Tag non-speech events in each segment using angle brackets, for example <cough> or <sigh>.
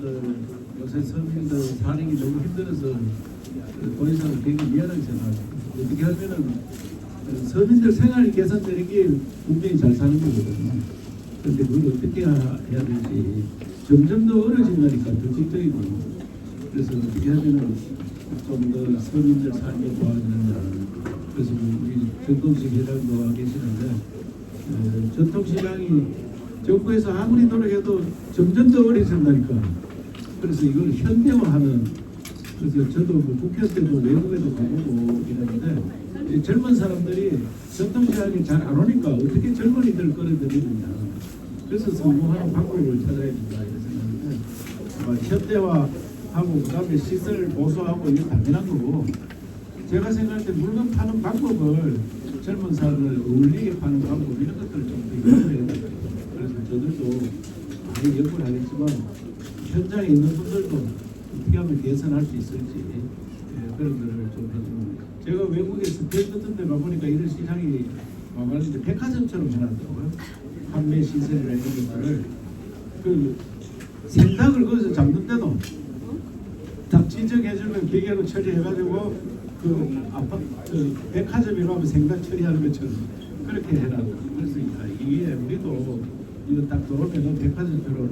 그 요새 서민들 사는 게 너무 힘들어서 더 이상 되게 미안하게 생각합니다. 어떻게 하면은 그 서민들 생활이 개선되는 게 국민이 잘 사는 거거든요. 그런데 그걸 어떻게 하- 해야 될지 점점 더 어려진다니까 더 직접이고 그래서 어떻게 하면은 좀 더 서민들 삶에 도와주느냐 그래서 우리 전통식 회장도 와 계시는데 어, 전통시장이 정부에서 아무리 노력해도 점점 더 어려진다니까 그래서 이걸 현대화하는 그래서 저도 뭐 국회 때도 외국에도 가보고 이러는데 이 젊은 사람들이 전통시장에 잘 안 오니까 어떻게 젊은이들 끌어들이느냐 그래서 성공하는 방법을 찾아야 된다 이런 생각인데 아마 현대화하고 그 다음에 시설 보수하고 이게 당연한 거고 제가 생각할 때 물건 파는 방법을 젊은 사람을 어울리게 파는 방법 이런 것들을 좀더 연구해야 돼요. 그래서 저들도 많이 연구를 하겠지만 현장에 있는 분들도 어떻게 하면 개선할 수 있을지 예, 그런 거를 좀 해주면 제가 외국에서 별 같은 데 가보니까 이런 시장이 와가는데 백화점처럼 해놨더라고요. 판매 시설이나 이런 것들을 그 생닭을 거기서 잡는데도 딱 지정해주면 기계로 처리해가지고 그 아파 그 백화점에 가면 생각 처리하는 것처럼 그렇게 해라. 그래서 야, 이게 우리도 이거 딱 들어오면은 백화점처럼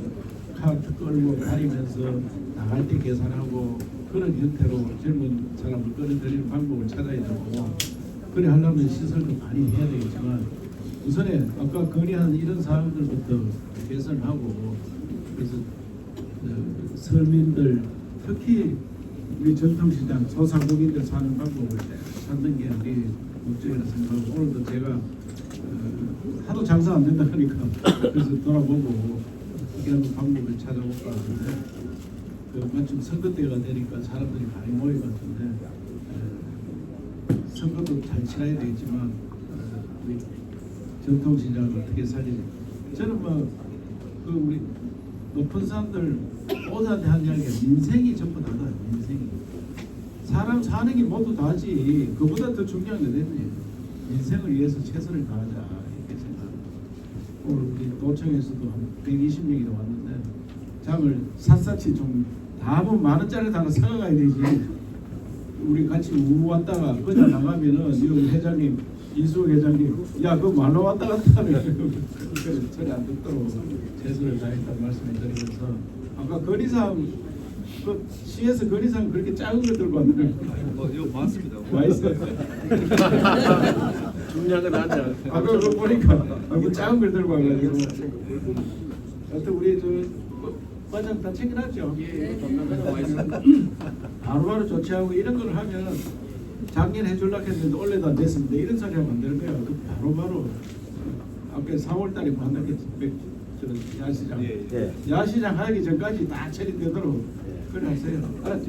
카트 끌고 다니면서 나갈 때 계산하고 그런 형태로 젊은 사람을 끌어들이는 방법을 찾아야 되고 그래 하려면 시설도 많이 해야 되겠지만 우선에 아까 건의한 이런 사항들부터 개선하고 그래서 어, 서민들 특히 우리 전통시장 소상공인들 사는 방법을 찾는 게 우리 목적이라 생각하고 오늘도 제가 어, 하도 장사 안 된다 하니까 <laughs> 그래서 돌아보고 어떻게 하는 방법을 찾아볼까 하는데 그 마침 선거 때가 되니까 사람들이 많이 모일 것 같은데 어, 선거도 잘 치러야 되겠지만 어, 우리 전통시장을 어떻게 살리지? 저는 뭐 그 우리 높은 사람들 오다한테 하는 이야기가 민생이 전부 다다 민생이. 사람 사는 게 모두 다지. 그보다 더 중요한 게 됐네. 민생을 위해서 최선을 다하자 이렇게 생각합니다 우리 도청에서도 한 120명이 왔는데 장을 샅샅이 좀다 하면 만 원짜리 하나 사가야 되지. 우리 같이 우 왔다가 그냥 나가면은 이 회장님 이수호 회장님 야 그거 말로 왔다 갔다 <laughs> 그래서 전혀 안 듣도록 최선을 다했다는 말씀을 드리면서 아까 건의사항 그 시에서 건의사항 그렇게 작은 거 들고 왔는데 어, 이거 맞습니다. 와 있어요 <laughs> <laughs> 건 아니야. 아까 그거 보니까 너무 작은 걸 들고 와가지고 하여튼 우리 저 과장 다 챙겨놨죠? 예, 바로바로 조치하고 이런 걸 하면 작년 해줄라 했는데 올해도 안 됐습니다. 이런 소리 하면 안 되는 거야. 그 바로바로 아까 4월 달에 만났겠지. 저 야시장. 예, 예. 야시장 하기 전까지 다 처리되도록 그래 하세요. 알았죠?